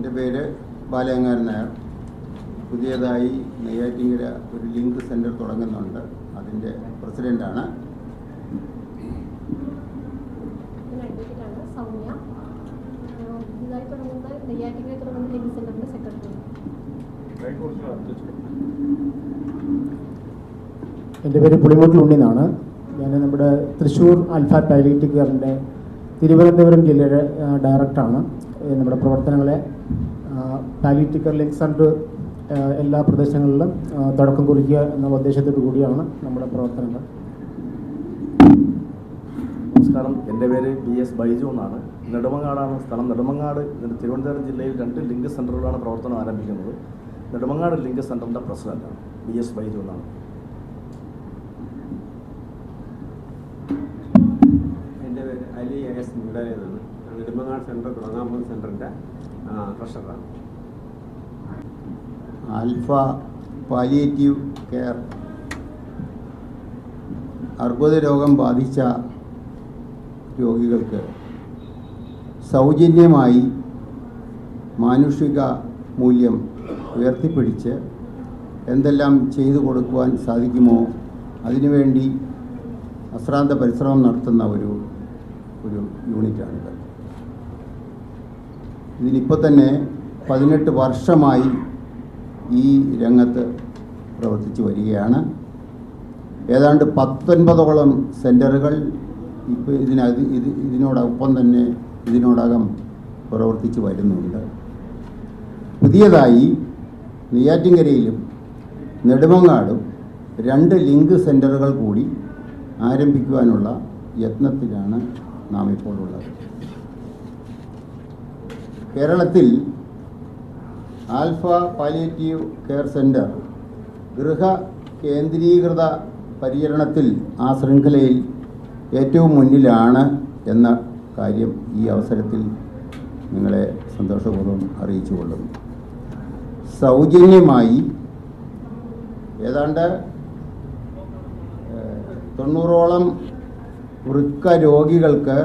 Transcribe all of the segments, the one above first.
എന്റെ പേര് ബാലയങ്ങാരൻ നായർ. പുതിയതായി നെയ്യാറ്റിങ്കര ഒരു ലിങ്ക് സെന്റർ തുടങ്ങുന്നുണ്ട്. അതിന്റെ പ്രസിഡന്റാണ്. ഞാൻ അഡ്വക്കേറ്റാണ് സൗമ്യ. ആഹ് പുതുതായി തുടങ്ങുന്ന നെയ്യാറ്റിക്കര തുടങ്ങുന്ന ലിങ്ക് സെന്ററിന്റെ സെക്രട്ടറി. എന്റെ പേര് പുളിമൂട്ടിൽ ഉണ്ണിന്നാണ്. ഞാൻ നമ്മുടെ തൃശ്ശൂർ ആൽഫ പാലിയേറ്റീവ് കെയറിന്റെ തിരുവനന്തപുരം ജില്ലയുടെ ഡയറക്ടറാണ്. നമ്മുടെ പ്രവർത്തനങ്ങളെ പാലിയേറ്റീവ് കെയർ ലിങ്ക് സെന്റർ എല്ലാ പ്രദേശങ്ങളിലും തുടക്കം കുറിക്കുക എന്ന ഉദ്ദേശത്തോടു കൂടിയാണ് നമ്മുടെ പ്രവർത്തനങ്ങൾ. നമസ്കാരം. എന്റെ പേര് ബി എസ് ബൈജു എന്നാണ്. നെടുമങ്ങാടാണ് സ്ഥലം. നെടുമങ്ങാട് ഇത് തിരുവനന്തപുരം ജില്ലയിൽ രണ്ട് ലിങ്ക് സെന്ററുകളാണ് പ്രവർത്തനം ആരംഭിക്കുന്നത്. നെടുമങ്ങാട് ലിങ്ക് സെന്ററിന്റെ പ്രസിഡന്റ് ബി എസ് ബൈജു എന്നാണ്. എന്റെ പേര് അലി എസ് മുണ്ടല എന്നാണ് നെടുമങ്ങാട് സെന്റർ തുടങ്ങാൻ പോകുന്ന സെന്ററിന്റെ ട്രഷറാണ് ആൽഫ പാലിയേറ്റീവ് കെയർ. അർബുദ രോഗം ബാധിച്ച രോഗികൾക്ക് സൗജന്യമായി മാനുഷിക മൂല്യം ഉയർത്തിപ്പിടിച്ച് എന്തെല്ലാം ചെയ്തു കൊടുക്കുവാൻ സാധിക്കുമോ? അതിനുവേണ്ടി അശ്രാന്ത പരിശ്രമം നടത്തുന്ന ഒരു ഒരു യൂണിറ്റാണിത്. ഇതിനിപ്പോൾ തന്നെ പതിനെട്ട് വർഷമായി ഈ രംഗത്ത് പ്രവർത്തിച്ചു വരികയാണ്. ഏതാണ്ട് പത്തൊൻപതോളം സെന്ററുകൾ ഇപ്പോൾ ഇതിനത് ഇത് ഇതിനോടൊപ്പം തന്നെ ഇതിനോടകം പ്രവർത്തിച്ചു വരുന്നുണ്ട്. പുതിയതായി നെയ്യാറ്റിൻകരയിലും നെടുമങ്ങാടും രണ്ട് ലിങ്ക് സെന്ററുകൾ കൂടി ആരംഭിക്കുവാനുള്ള യത്നത്തിലാണ് നാം ഇപ്പോൾ ഉള്ളത്. കേരളത്തിൽ ആൽഫ പാലിയേറ്റീവ് കെയർ സെന്റർ ഗൃഹ കേന്ദ്രീകൃത പരിചരണത്തിൽ ആ ശൃംഖലയിൽ ഏറ്റവും മുന്നിലാണ് എന്ന കാര്യം ഈ അവസരത്തിൽ നിങ്ങളെ സന്തോഷപൂർവം അറിയിച്ചു കൊള്ളുന്നു. സൗജന്യമായി ഏതാണ്ട് തൊണ്ണൂറോളം വൃക്ക രോഗികൾക്ക്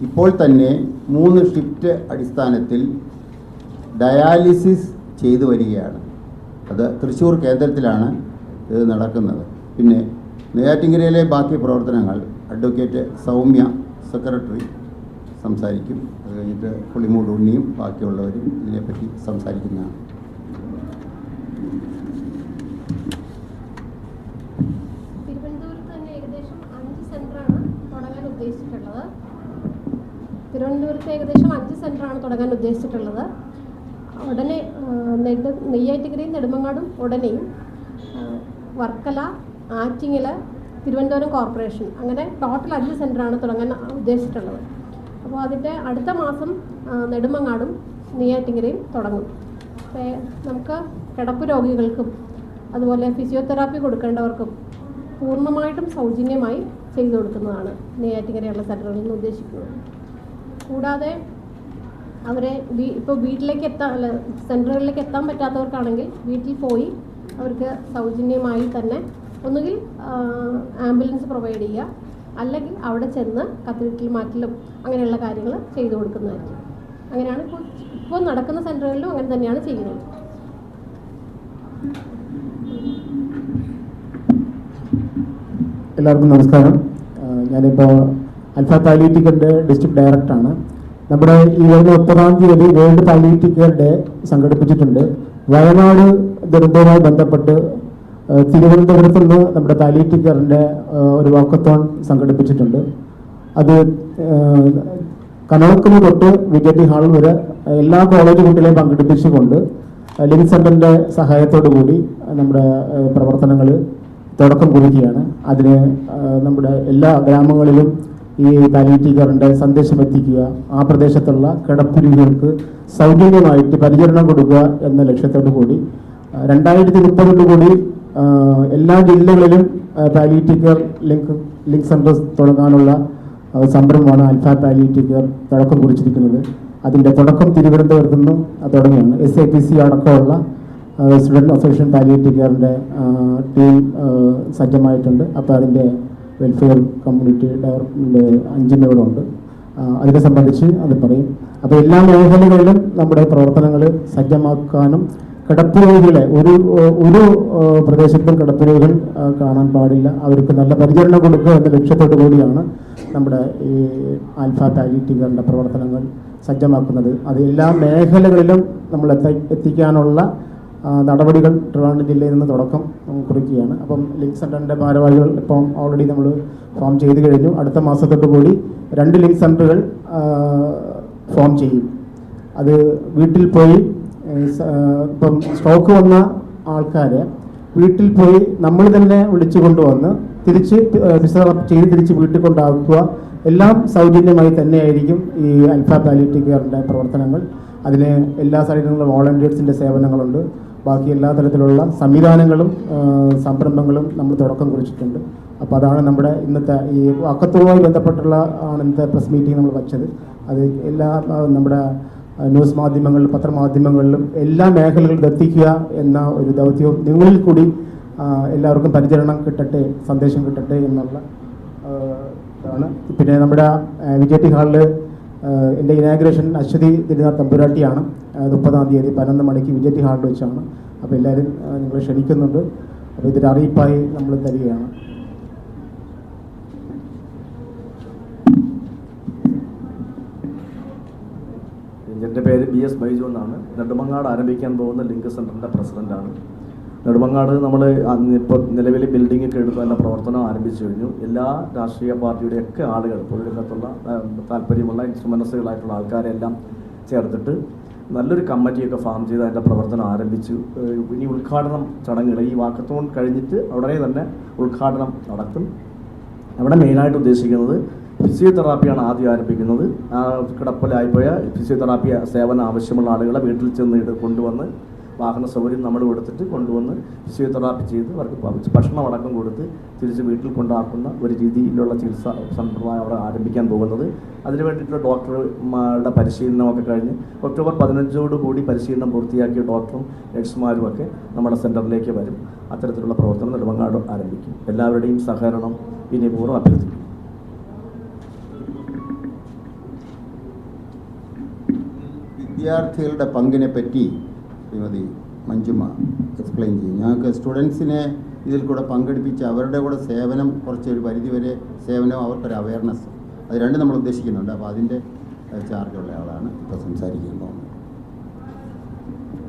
ഇപ്പോൾ തന്നെ മൂന്ന് ഷിഫ്റ്റ് അടിസ്ഥാനത്തിൽ ഡയാലിസിസ് ചെയ്തു വരികയാണ്. അത് തൃശ്ശൂർ കേന്ദ്രത്തിലാണ് ഇത് നടക്കുന്നത്. പിന്നെ നെയ്യാറ്റിങ്കരയിലെ ബാക്കി പ്രവർത്തനങ്ങൾ അഡ്വക്കേറ്റ് സൗമ്യ സെക്രട്ടറി സംസാരിക്കും. അത് കഴിഞ്ഞിട്ട് പുളിമൂട് ഉണ്ണിയും ബാക്കിയുള്ളവരും ഇതിനെപ്പറ്റി സംസാരിക്കുന്നതാണ്. തിരുവനന്തപുരത്ത് ഏകദേശം അഞ്ച് സെന്ററാണ് തുടങ്ങാൻ ഉദ്ദേശിച്ചിട്ടുള്ളത്. ഉടനെ നെട് നെയ്യാറ്റിക്കരയും നെടുമങ്ങാടും ഉടനെയും വർക്കല ആറ്റിങ്ങൽ തിരുവനന്തപുരം കോർപ്പറേഷൻ അങ്ങനെ ടോട്ടൽ അഞ്ച് സെന്ററാണ് തുടങ്ങാൻ ഉദ്ദേശിച്ചിട്ടുള്ളത്. അപ്പോൾ അതിന്റെ അടുത്ത മാസം നെടുമങ്ങാടും നെയ്യാറ്റിങ്ങരയും തുടങ്ങും. നമുക്ക് കിടപ്പ് രോഗികൾക്കും അതുപോലെ ഫിസിയോതെറാപ്പി കൊടുക്കേണ്ടവർക്കും പൂർണമായിട്ടും സൗജന്യമായി ചെയ്തു കൊടുക്കുന്നതാണ് നെയ്യാറ്റിങ്ങരയുള്ള സെന്ററുകളിൽ നിന്ന് ഉദ്ദേശിക്കുന്നത്. കൂടാതെ അവരെ ഇപ്പോൾ വീട്ടിലേക്ക് എത്താൻ അല്ല സെന്ററുകളിലേക്ക് എത്താൻ പറ്റാത്തവർക്കാണെങ്കിൽ വീട്ടിൽ പോയി അവർക്ക് സൗജന്യമായി തന്നെ ഒന്നുകിൽ ആംബുലൻസ് പ്രൊവൈഡ് ചെയ്യുക. അല്ലെങ്കിൽ അവിടെ ചെന്ന് കത്തീഡ്രൽ മാറ്റലും അങ്ങനെയുള്ള കാര്യങ്ങൾ ചെയ്തു കൊടുക്കുന്നതായിരിക്കും. അങ്ങനെയാണ് ഇപ്പോൾ ഇപ്പോൾ നടക്കുന്ന സെന്ററുകളിലും അങ്ങനെ തന്നെയാണ് ചെയ്യുന്നത്. എല്ലാവർക്കും നമസ്കാരം. ഞാനിപ്പോൾ അൽഫ പാലിയേറ്റീവ് ഡിസ്ട്രിക്ട് ഡയറക്ടറാണ്. നമ്മുടെ ഈ വരുന്ന മുപ്പതാം തീയതി വേൾഡ് പാലിയേറ്റീവ് ഡേ സംഘടിപ്പിച്ചിട്ടുണ്ട്. വയനാട് ദുരന്തവുമായി ബന്ധപ്പെട്ട് തിരുവനന്തപുരത്ത് നിന്ന് നമ്മുടെ പാലിയേറ്റീവ് കെയറിന്റെ ഒരു വാക്കത്തോൺ സംഘടിപ്പിച്ചിട്ടുണ്ട്. അത് കനോക്കുന്ന തൊട്ട് വിദ്യാർത്ഥി ഹാൾ വരെ എല്ലാ കോളേജ് കുട്ടികളെയും പങ്കെടുപ്പിച്ചുകൊണ്ട് ലിങ്ക് സെന്ററിന്റെ സഹായത്തോടു കൂടി നമ്മുടെ പ്രവർത്തനങ്ങൾ തുടക്കം കുറിക്കുകയാണ്. അതിന് നമ്മുടെ എല്ലാ ഗ്രാമങ്ങളിലും ഈ പാലിയേറ്റീവ് കെയറിന്റെ സന്ദേശം എത്തിക്കുക ആ പ്രദേശത്തുള്ള കിടപ്പുരുകൾക്ക് സൗജന്യമായിട്ട് പരിചരണം കൊടുക്കുക എന്ന ലക്ഷ്യത്തോടു കൂടി രണ്ടായിരത്തി മുപ്പതോടു കൂടി എല്ലാ ജില്ലകളിലും palliative care link link centres തുടങ്ങാനുള്ള സംരംഭമാണ് അൽഫ പാലിയേറ്റീവ് കെയർ തുടക്കം കുറിച്ചിരിക്കുന്നത്. അതിന്റെ തുടക്കം തിരുവനന്തപുരത്ത് നിന്ന് തുടങ്ങിയാണ്. എസ് എ പി സി അടക്കമുള്ള സ്റ്റുഡന്റ് അസോസിയേഷൻ പാലിയേറ്റീവ് കെയറിന്റെ ടീം സജ്ജമായിട്ടുണ്ട്. അപ്പോൾ അതിന്റെ വെൽഫെയർ കമ്മ്യൂണിറ്റി ഡയറക്ടറിന്റെ ഇവിടെ ഉണ്ട്. അതിനെ സംബന്ധിച്ച് അത് പറയും. അപ്പോൾ എല്ലാ മേഖലകളിലും നമ്മുടെ പ്രവർത്തനങ്ങൾ സജ്ജമാക്കാനും കിടപ്പ് രോഗികളെ ഒരു ഒരു പ്രദേശത്തും കിടപ്പ് രോഗികൾ കാണാൻ പാടില്ല. അവർക്ക് നല്ല പരിചരണം കൊടുക്കുക എന്ന ലക്ഷ്യത്തോടു കൂടിയാണ് നമ്മുടെ ഈ ആൽഫ പാലിറ്റീവറിന്റെ പ്രവർത്തനങ്ങൾ സജ്ജമാക്കുന്നത്. അത് എല്ലാ മേഖലകളിലും നമ്മൾ എത്തി എത്തിക്കാനുള്ള നടപടികൾ ട്രിവാൻഡ്രം ജില്ലയിൽ നിന്ന് തുടക്കം കുറിക്കുകയാണ്. അപ്പം ലിങ്ക് സെന്ററിന്റെ ഭാരവാഹികൾ ഇപ്പം ഓൾറെഡി നമ്മൾ ഫോം ചെയ്ത് കഴിഞ്ഞു. അടുത്ത മാസത്തോട്ട് കൂടി രണ്ട് ലിങ്ക് സെന്ററുകൾ ഫോം ചെയ്യും. അത് വീട്ടിൽ പോയി ഇപ്പം സ്ട്രോക്ക് വന്ന ആൾക്കാരെ വീട്ടിൽ പോയി നമ്മൾ തന്നെ വിളിച്ചു കൊണ്ടുവന്ന് തിരിച്ച് ഫിസിയോതെറാപ്പി ചെയ്ത് തിരിച്ച് വീട്ടിൽ കൊണ്ടാക്കുക. എല്ലാം സൗജന്യമായി തന്നെയായിരിക്കും ഈ അൽഫ പാലിറ്റി കെയറിന്റെ പ്രവർത്തനങ്ങൾ. അതിന് എല്ലാ സൈഡിലുള്ള വോളണ്ടിയേഴ്സിന്റെ സേവനങ്ങളുണ്ട്. ബാക്കി എല്ലാ തരത്തിലുള്ള സംവിധാനങ്ങളും സംരംഭങ്ങളും നമ്മൾ തുടക്കം കുറിച്ചിട്ടുണ്ട്. അപ്പോൾ അതാണ് നമ്മുടെ ഇന്നത്തെ ഈ അക്കത്തുമായി ബന്ധപ്പെട്ടുള്ള ആണ് ഇന്നത്തെ പ്രസ് മീറ്റിംഗ് നമ്മൾ വച്ചത്. അത് എല്ലാ നമ്മുടെ ന്യൂസ് മാധ്യമങ്ങളിലും പത്രമാധ്യമങ്ങളിലും എല്ലാ മേഖലകളിലും എത്തിക്കുക എന്ന ഒരു ദൗത്യവും നിങ്ങളിൽ കൂടി എല്ലാവർക്കും പരിചരണം കിട്ടട്ടെ സന്ദേശം കിട്ടട്ടെ എന്നുള്ള ഇതാണ്. പിന്നെ നമ്മുടെ വിജയ ടി ഹാളിൽ എന്റെ ഇനാഗ്രേഷൻ അശ്വതി തിരുനാൾ തമ്പുരാട്ടിയാണ്. മുപ്പതാം തീയതി പതിനൊന്ന് മണിക്ക് വിജയ ടി ഹാളിൽ വെച്ചാണ് അപ്പോൾ എല്ലാവരും നിങ്ങൾ ക്ഷണിക്കുന്നുണ്ട്. അപ്പോൾ ഇതൊരു അറിയിപ്പായി നമ്മൾ തരികയാണ്. എന്റെ പേര് ബി എസ് ബൈജു എന്നാണ്. നെടുമങ്ങാട് ആരംഭിക്കാൻ പോകുന്ന ലിങ്ക് സെന്ററിന്റെ പ്രസിഡന്റാണ് നെടുമങ്ങാട് നമ്മൾ ഇപ്പോൾ നിലവിൽ ബിൽഡിംഗ് ഒക്കെ എടുത്ത് തന്നെ പ്രവർത്തനം ആരംഭിച്ചു കഴിഞ്ഞു. എല്ലാ രാഷ്ട്രീയ പാർട്ടിയുടെയൊക്കെ ആളുകൾ പൊതുരംഗത്തുള്ള താല്പര്യമുള്ള ഇൻസ്ട്രുമെൻസുകളായിട്ടുള്ള ആൾക്കാരെല്ലാം ചേർത്തിട്ട് നല്ലൊരു കമ്മിറ്റിയൊക്കെ ഫാം ചെയ്ത് അതിന്റെ പ്രവർത്തനം ആരംഭിച്ചു. ഇനി ഉദ്ഘാടനം ചടങ്ങുകൾ ഈ വാക്കത്തോൺ കഴിഞ്ഞിട്ട് ഉടനെ തന്നെ ഉദ്ഘാടനം നടക്കും. അവിടെ മെയിനായിട്ട് ഉദ്ദേശിക്കുന്നത് ഫിസിയോതെറാപ്പിയാണ് ആദ്യം ആരംഭിക്കുന്നത്. കിടപ്പിലായിപ്പോയ ഫിസിയോതെറാപ്പി സേവനം ആവശ്യമുള്ള ആളുകളെ വീട്ടിൽ ചെന്ന് കൊണ്ടുവന്ന് വാഹന സൗകര്യം നമ്മൾ കൊടുത്തിട്ട് കൊണ്ടുവന്ന് ഫിസിയോതെറാപ്പി ചെയ്ത് അവർക്ക് ഭക്ഷണം അടക്കം കൊടുത്ത് തിരിച്ച് വീട്ടിൽ കൊണ്ടാക്കുന്ന ഒരു രീതിയിലുള്ള ചികിത്സ സമ്പ്രദായം അവിടെ ആരംഭിക്കാൻ പോകുന്നത്. അതിനു വേണ്ടിയിട്ടുള്ള ഡോക്ടർമാരുടെ പരിശീലനമൊക്കെ കഴിഞ്ഞ് ഒക്ടോബർ പതിനഞ്ചോട് കൂടി പരിശീലനം പൂർത്തിയാക്കിയ ഡോക്ടറും നഴ്സുമാരും ഒക്കെ നമ്മുടെ സെന്ററിലേക്ക് വരും. അത്തരത്തിലുള്ള പ്രവർത്തനം നെടുമങ്ങാട് ആരംഭിക്കും. എല്ലാവരുടെയും സഹകരണം വിനയപൂർവം അഭ്യർത്ഥിക്കും. വിദ്യാർത്ഥികളുടെ പങ്കിനെ പറ്റി ശ്രീമതി മഞ്ജുമ എക്സ്പ്ലെയിൻ ചെയ്യും. ഞങ്ങൾക്ക് സ്റ്റുഡൻസിനെ ഇതിൽ കൂടെ പങ്കെടുപ്പിച്ച് അവരുടെ കൂടെ സേവനം കുറച്ചൊരു പരിധിവരെ സേവനം അവർക്കൊരു അവയർനെസ് അത് രണ്ടും നമ്മൾ ഉദ്ദേശിക്കുന്നുണ്ട്. അപ്പോൾ അതിന്റെ ചാർജുള്ള ആളാണ് ഇപ്പോൾ സംസാരിക്കുന്നത്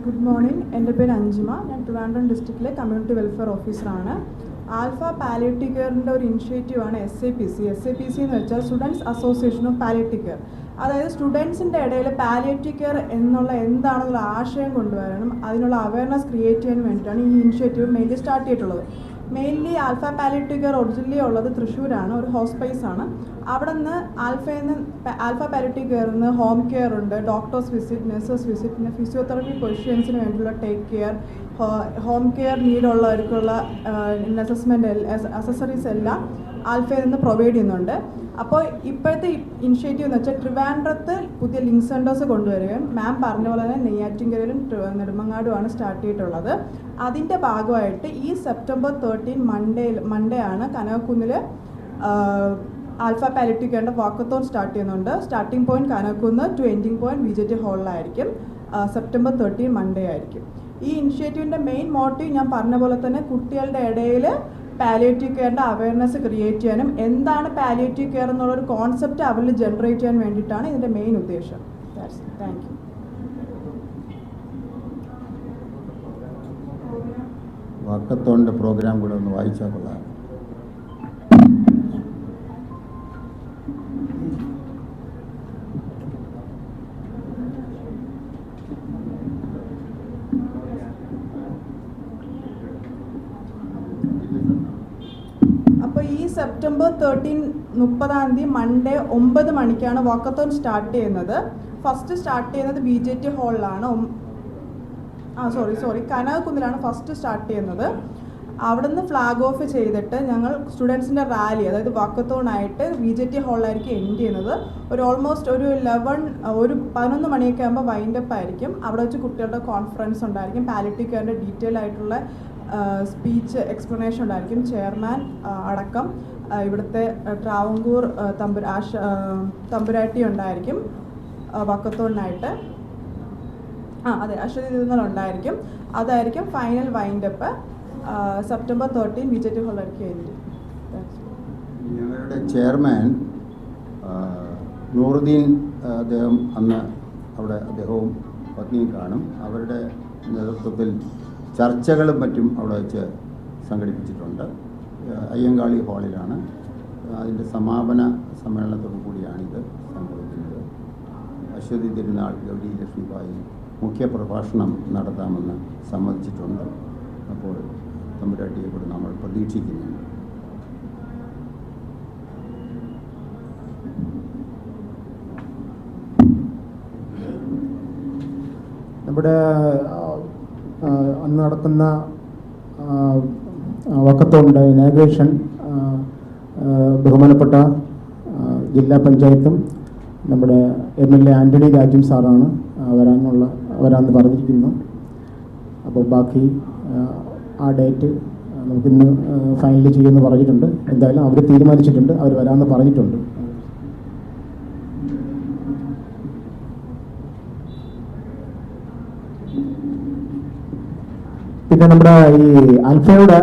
ഗുഡ് മോർണിംഗ് എന്റെ പേര് അഞ്ജിമ. ഞാൻ ട്രിവാൻഡ്രം ഡിസ്ട്രിക്റ്റിലെ കമ്മ്യൂണിറ്റി വെൽഫെയർ ഓഫീസറാണ് ആൽഫ പാലിയേറ്റീവ് കെയറിന്റെ ഒരു ഇനിഷ്യേറ്റീവാണ് S A P C S A P C എന്ന് വെച്ചാൽ students association of palliative care അതായത് സ്റ്റുഡൻസിന്റെ ഇടയിൽ പാലിയേറ്റീവ് കെയർ എന്നുള്ള എന്താണെന്നുള്ള ആശയം കൊണ്ടുവരാനും അതിനുള്ള അവയർനെസ് ക്രിയേറ്റ് ചെയ്യാൻ വേണ്ടിയിട്ടാണ് ഈ ഇനിഷ്യേറ്റീവ് മെയിൻലി സ്റ്റാർട്ട് ചെയ്തിട്ടുള്ളത്. Mainly Alpha palliative care originally ഉള്ളത് തൃശ്ശൂരാണ് ഒരു ഹോസ്പൈസ് ആണ്. അവിടെ നിന്ന് ആൽഫയിൽ നിന്ന് ആൽഫ പാലിയേറ്റീവ് കെയറിൽ നിന്ന് ഹോം കെയർ ഉണ്ട് ഡോക്ടേഴ്സ് വിസിറ്റ് നഴ്സസ് വിസിറ്റ് പിന്നെ ഫിസിയോതെറപ്പി പൊസിഷൻസിന് വേണ്ടിയുള്ള ടേക്ക് കെയർ ഹോം കെയർ നീഡുള്ളവർക്കുള്ള അസസ്മെന്റ് അസസറീസ് എല്ലാം ആൽഫയിൽ നിന്ന് പ്രൊവൈഡ് ചെയ്യുന്നുണ്ട്. അപ്പോൾ ഇപ്പോഴത്തെ ഇനിഷ്യേറ്റീവ് എന്ന് വെച്ചാൽ ട്രിവാൻഡ്രത്ത് പുതിയ ലിങ്ക് സെന്റേഴ്സ് കൊണ്ടുവരികയും മാം പറഞ്ഞ പോലെ തന്നെ നെയ്യാറ്റിൻകരയിലും ട്രി- നെടുമങ്ങാടുമാണ് സ്റ്റാർട്ട് ചെയ്തിട്ടുള്ളത്. അതിന്റെ ഭാഗമായിട്ട് ഈ സെപ്റ്റംബർ തേർട്ടീൻ മൺഡേയിൽ മൺഡേ ആണ് കനകക്കുന്നിൽ ആൽഫ പാലിറ്റിക്കേണ്ട വാക്കത്തോൺ സ്റ്റാർട്ട് ചെയ്യുന്നുണ്ട്. Starting point Kanakakkunnu to ending point V J T ഹാളിലായിരിക്കും September thirteen Monday ആയിരിക്കും. ഈ ഇനിഷ്യേറ്റീവിന്റെ മെയിൻ മോട്ടീവ് ഞാൻ പറഞ്ഞ പോലെ തന്നെ കുട്ടികളുടെ ഇടയിൽ പാലിയേറ്റീവ് കെയറിന്റെ അവയർനെസ് ക്രിയേറ്റ് ചെയ്യാനും എന്താണ് പാലിയേറ്റീവ് കെയർ എന്നുള്ളൊരു കോൺസെപ്റ്റ് അവരിൽ ജനറേറ്റ് ചെയ്യാൻ വേണ്ടിയിട്ടാണ് ഇതിന്റെ മെയിൻ ഉദ്ദേശം. താങ്ക് യു വക്കത്തോണ്ട് പ്രോഗ്രാം കൂടെ ഒന്ന് വായിച്ചാൽ കൊള്ളാം. അപ്പോൾ ഈ സെപ്റ്റംബർ തേർട്ടീൻ മുപ്പതാം തീയതി മൺഡേ ഒമ്പത് മണിക്കാണ് വാക്കത്തോൺ സ്റ്റാർട്ട് ചെയ്യുന്നത്. ഫസ്റ്റ് സ്റ്റാർട്ട് ചെയ്യുന്നത് ബി ജെ ടി ഹാളിലാണ് ആ സോറി സോറി കനകക്കുന്നിലാണ് ഫസ്റ്റ് സ്റ്റാർട്ട് ചെയ്യുന്നത്. അവിടുന്ന് ഫ്ലാഗ് ഓഫ് ചെയ്തിട്ട് ഞങ്ങൾ സ്റ്റുഡൻസിന്റെ റാലി അതായത് വാക്കത്തോണായിട്ട് ബി ജെ ടി ഹാളിലായിരിക്കും എൻഡ് ചെയ്യുന്നത്. ഒരു ഓൾമോസ്റ്റ് ഒരു ലെവൻ ഒരു പതിനൊന്ന് മണിയൊക്കെ ആകുമ്പോൾ വൈൻഡപ്പ് ആയിരിക്കും. അവിടെ വെച്ച് കുട്ടികളുടെ കോൺഫറൻസ് ഉണ്ടായിരിക്കും. പാലിറ്റിക്കാരുടെ ഡീറ്റെയിൽ ആയിട്ടുള്ള സ്പീച്ച് എക്സ്പ്ലനേഷൻ ഉണ്ടായിരിക്കും. ചെയർമാൻ അടക്കം ഇവിടുത്തെ ട്രാവങ്കൂർ തമ്പുര തമ്പുരാട്ടി ഉണ്ടായിരിക്കും. വക്കത്തോണിനായിട്ട്. ആ അതെ അശ്വതി ഉണ്ടായിരിക്കും. അതായിരിക്കും final wind up September thirteen B J T ഹോളർക്ക് ഞങ്ങളുടെ ചെയർമാൻ നൂറുദ്ദീൻ അദ്ദേഹം അന്ന് അവിടെ അദ്ദേഹവും പത്നിയും കാണും. അവരുടെ നേതൃത്വത്തിൽ ചർച്ചകളും മറ്റും അവിടെ വെച്ച് സംഘടിപ്പിച്ചിട്ടുണ്ട്. അയ്യങ്കാളി ഹാളിലാണ്. അതിന്റെ സമാപന സമ്മേളനത്തോടു കൂടിയാണിത് സംഭവിക്കുന്നത്. അശ്വതി തിരുനാൾ ഗൗരി ലക്ഷ്മിബായി മുഖ്യ പ്രഭാഷണം നടത്താമെന്ന് സമ്മതിച്ചിട്ടുണ്ട്. അപ്പോൾ തമ്പുരാട്ടിയെ കൂടി നമ്മൾ പ്രതീക്ഷിക്കുന്നുണ്ട് നമ്മുടെ അന്ന് നടക്കുന്ന വക്കത്തോണ്ട് ഇനാഗ്രേഷൻ ബഹുമാനപ്പെട്ട ജില്ലാ പഞ്ചായത്തും നമ്മുടെ എം എൽ എ ആന്റണി രാജും സാറാണ് വരാനുള്ള വരാമെന്ന് പറഞ്ഞിരിക്കുന്നു. അപ്പോൾ ബാക്കി ആ ഡേറ്റ് നമുക്കിന്ന് ഫൈനൽ ചെയ്യുമെന്ന് പറഞ്ഞിട്ടുണ്ട്. എന്തായാലും അവർ തീരുമാനിച്ചിട്ടുണ്ട് അവർ വരാമെന്ന് പറഞ്ഞിട്ടുണ്ട്. പിന്നെ നമ്മുടെ ഈ അൽഫയുടെ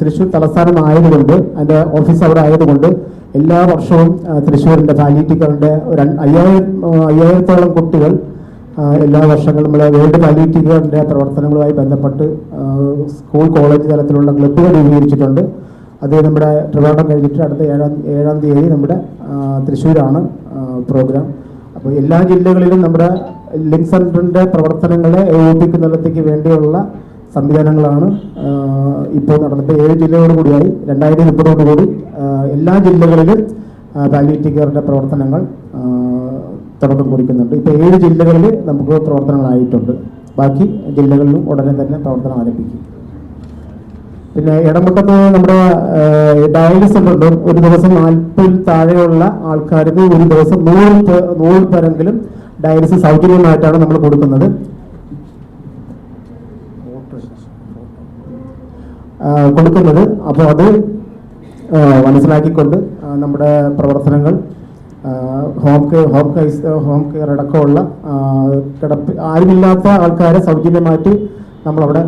തൃശ്ശൂർ തലസ്ഥാനം ആയതുകൊണ്ട് അതിന്റെ ഓഫീസ് അവിടെ ആയതുകൊണ്ട് എല്ലാ വർഷവും തൃശ്ശൂരിന്റെ പാലിറ്റിക്കറിന്റെ ഒരു അയ്യായിരം അയ്യായിരത്തോളം കുട്ടികൾ എല്ലാ വർഷങ്ങളും നമ്മളെ വേൾഡ് പാലിറ്റിക്കറിന്റെ പ്രവർത്തനങ്ങളുമായി ബന്ധപ്പെട്ട് സ്കൂൾ കോളേജ് തലത്തിലുള്ള ക്ലബ്ബുകൾ രൂപീകരിച്ചിട്ടുണ്ട്. അത് നമ്മുടെ ട്രിവാണ്ടം കഴിഞ്ഞിട്ട് അടുത്ത ഏഴാം ഏഴാം തീയതി നമ്മുടെ തൃശ്ശൂരാണ് പ്രോഗ്രാം അപ്പോൾ എല്ലാ ജില്ലകളിലും നമ്മുടെ ലിങ്ക് സെന്ററിന്റെ പ്രവർത്തനങ്ങളെ ഏകോപിക്കുന്നിടത്തേക്ക് വേണ്ടിയുള്ള സംവിധാനങ്ങളാണ് ഇപ്പോൾ നടന്നിട്ട് ഏഴ് ജില്ലകളോട് കൂടിയായി രണ്ടായിരത്തി മുപ്പതോട് കൂടി എല്ലാ ജില്ലകളിലും പാലിയേറ്റീവ് കെയറിന്റെ പ്രവർത്തനങ്ങൾ തുടക്കം കുറിക്കുന്നുണ്ട്. ഇപ്പോൾ ഏഴ് ജില്ലകളിൽ നമുക്ക് പ്രവർത്തനങ്ങളായിട്ടുണ്ട്. ബാക്കി ജില്ലകളിലും ഉടനെ തന്നെ പ്രവർത്തനം ആരംഭിക്കും. പിന്നെ ഇടമുട്ടത്ത് നമ്മുടെ ഡയാലിസിസ് ഉണ്ട്? ഒരു ദിവസം നാൽപ്പതിൽ താഴെയുള്ള ആൾക്കാർക്ക് ഒരു ദിവസം നൂറ് നൂറ് പേരെങ്കിലും ഡയാലിസിസ് സൗജന്യമായിട്ടാണ് നമ്മൾ കൊടുക്കുന്നത് ആ, കൊടുക്കുന്നത്. അപ്പോൾ അത് മനസ്സിലാക്കിക്കൊണ്ട് നമ്മുടെ പ്രവർത്തനങ്ങൾ home care home care home care അടക്കമുള്ള കിടപ്പ് ആരുമില്ലാത്ത ആൾക്കാരെ സൗജന്യമായിട്ട് നമ്മളവിടെ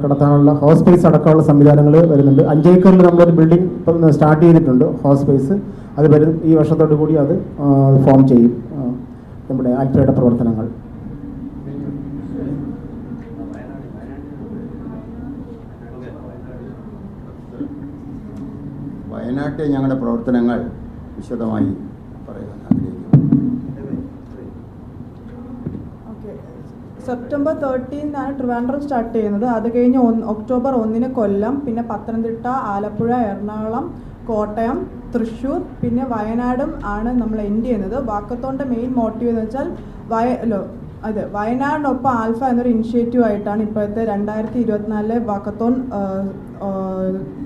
കിടത്താനുള്ള കിടത്താനുള്ള ഹോസ്പേസ് അടക്കമുള്ള സംവിധാനങ്ങൾ വരുന്നുണ്ട്. അഞ്ചേക്കറിൽ നമ്മളൊരു ബിൽഡിംഗ് ഇപ്പം സ്റ്റാർട്ട് ചെയ്തിട്ടുണ്ട് ഹോസ്പേസ് അത് വരും ഈ വർഷത്തോടു കൂടി അത് ഫോം ചെയ്യും നമ്മുടെ ആൽഫയുടെ പ്രവർത്തനങ്ങൾ. വയനാട്ടിൽ ഞങ്ങളുടെ പ്രവർത്തനങ്ങൾ വിശദമായി പറയാൻ ആഗ്രഹിക്കുന്നു സെപ്റ്റംബർ തേർട്ടീനാണ് ട്രിവാൻഡ്രം സ്റ്റാർട്ട് ചെയ്യുന്നത്. അത് കഴിഞ്ഞ് ഒന്ന് ഒക്ടോബർ ഒന്നിന് കൊല്ലം പിന്നെ പത്തനംതിട്ട ആലപ്പുഴ എറണാകുളം കോട്ടയം തൃശ്ശൂർ പിന്നെ വയനാടും ആണ് നമ്മൾ എൻഡ് ചെയ്യുന്നത്. വാക്കത്തോണ്ട് മെയിൻ മോട്ടീവ് എന്ന് വെച്ചാൽ വയ അതെ വയനാടിനൊപ്പം ആൽഫ എന്നൊരു ഇനിഷ്യേറ്റീവ് ആയിട്ടാണ് ഇപ്പോഴത്തെ രണ്ടായിരത്തി ഇരുപത്തിനാലിലെ വാക്കത്തോൺ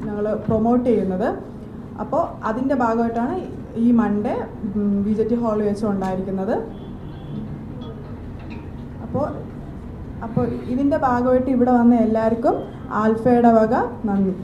ഞങ്ങൾ പ്രൊമോട്ട് ചെയ്യുന്നത്. അപ്പോൾ അതിന്റെ ഭാഗമായിട്ടാണ് ഈ മൺഡേ ബി ജെ ടി ഹാളിൽ വെച്ച് ഉണ്ടായിരിക്കുന്നത് അപ്പോൾ അപ്പോൾ ഇതിന്റെ ഭാഗമായിട്ട് ഇവിടെ വന്ന എല്ലാവർക്കും ആൽഫയുടെ വക നന്ദി.